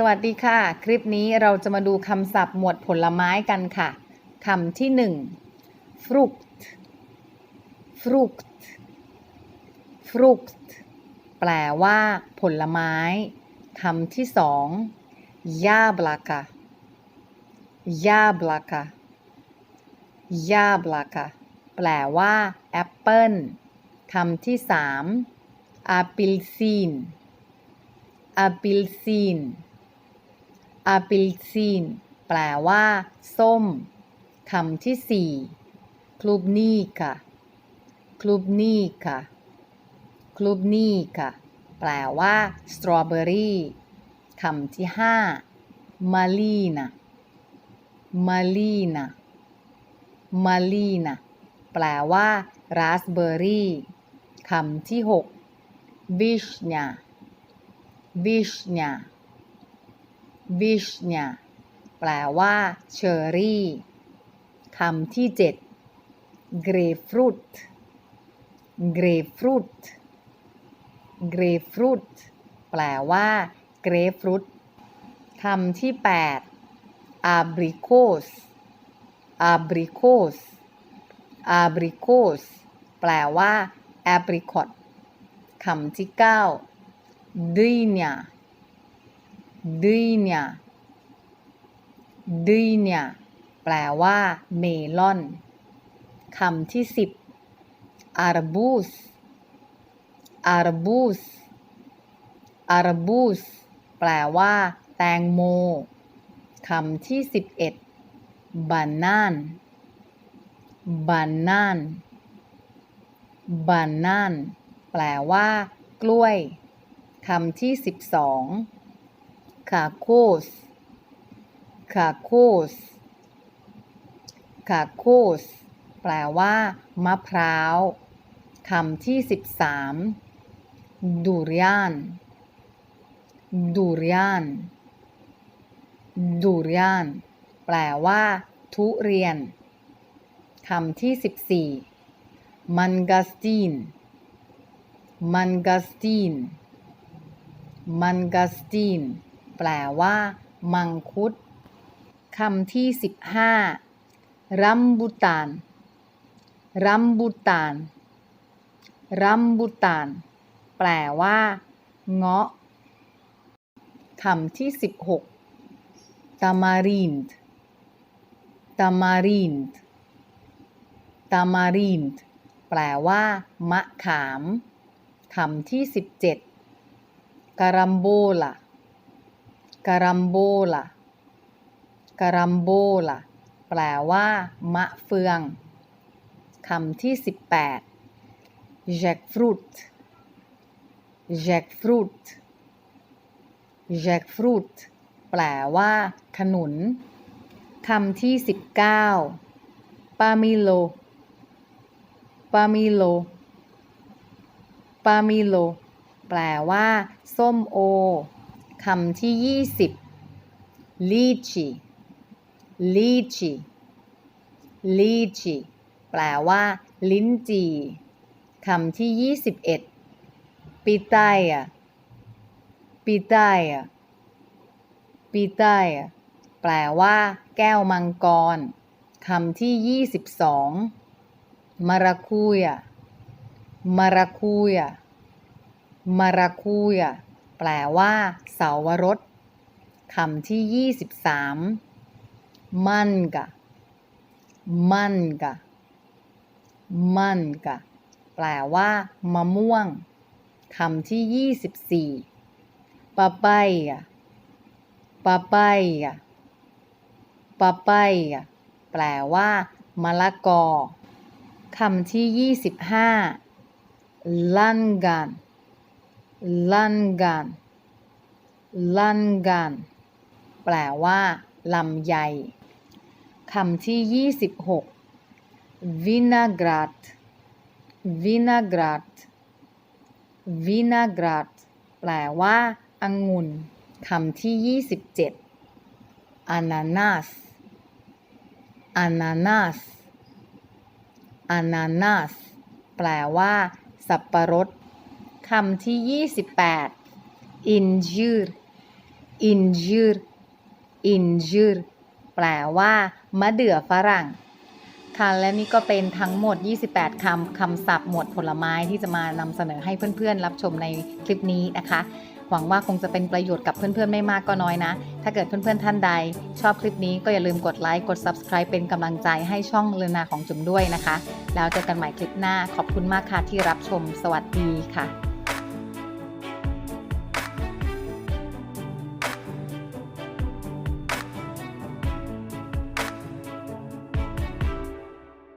สวัสดีค่ะ คลิปนี้เราจะมาดูคำศัพท์หมวดผลไม้กันค่ะคำที่หนึ่ง frukt frukt frukt แปลว่าผลไม้คำที่สอง jablaka jablaka jablaka แปลว่าแอปเปิลคำที่สาม อาปิลซีนแปลว่า ส้มคำที่สี่คลูบนีค่ะคลูบนีค่ะคลูบนีค่ะแปลว่าสตรอเบอรี่คำที่ห้ามาลีนามาลีนามาลีนาแปลว่าราสเบอรี่คำที่หกวิชญาวิชญา vishnya vishnya vishnya แปลว่าเชอร์รี่คำที่เจ็ด grapefruit grapefruit grapefruit แปลว่าเกรฟฟรุตคำที่แปด abricot abricot abricot แปลว่า apricot คำที่เก้า dynia dynia dynia แปลว่าเมลอนคำที่สิบ arbuz arbuz arbuz แปลว่า แตงโมคำที่สิบเอ็ด banan banan banan แปลว่า กล้วยคำที่สิบสอง kakos kakos kakos แปลว่า มะพร้าวคำที่สิบสาม durian durian durian แปลว่า ทุเรียนคำที่สิบสี่ mangosteen mangosteen mangosteen แปลว่า มังคุดคำที่ 15 รัมบุตาน รัมบุตาน รัมบุตาน แปลว่า เงาะคำที่ 16 ตามารินด์ตามารินด์ตามารินด์แปลว่า มะขามคำที่ 17การัมโบล่ะ carambola carambola แปลว่า มะเฟือง คำที่สิบแปด jackfruit jackfruit jackfruit แปลว่า ขนุน คำที่สิบเก้า pamilo pamilo pamilo แปลว่า ส้มโอ คำที่ยี่สิบ lychee lychee lychee แปลว่า ลิ้นจี่คำที่ยี่สิบเอ็ด pitaya pitaya pitaya แปลว่า แก้วมังกรคำที่ยี่สิบสองมาราคุยามาราคุยามาราคุยา แปลว่า เสาวรสคำที่ยี่สิบสามมันกะ มันกะ มันกะ แปลว่า มะม่วงคำที่ยี่สิบสี่ปาปายาปาปายาปาปายาแปลว่ามะละกอคำที่ยี่สิบห้าลั่นกัน ลันกันลันกันแปลว่าลำไยคำที่ยี่สิบหก vinaigrette vinaigrette vinaigrette แปลว่าองุ่นคำที่ยี่สิบเจ็ด ananas ananas ananas แปลว่า สับปะรด คำที่ยี่สิบแปด injure incir incir แปลว่า มะเดื่อฝรั่ง ค่ะ และนี่ก็เป็นทั้งหมด 28 คำ คำศัพท์หมวดผลไม้ที่จะมานำเสนอให้เพื่อนๆ รับชมในคลิปนี้นะคะ หวังว่าคงจะเป็นประโยชน์กับเพื่อนๆ ไม่มากก็น้อยนะ ถ้าเกิดเพื่อนๆ ท่านใด ชอบคลิปนี้ก็อย่าลืมกดไลค์ กด Subscribe เป็นกำลังใจให้ช่องเรนาของจุ๋มด้วยนะคะ แล้วเจอกันใหม่คลิปหน้า ขอบคุณมากค่ะที่รับชม สวัสดีค่ะ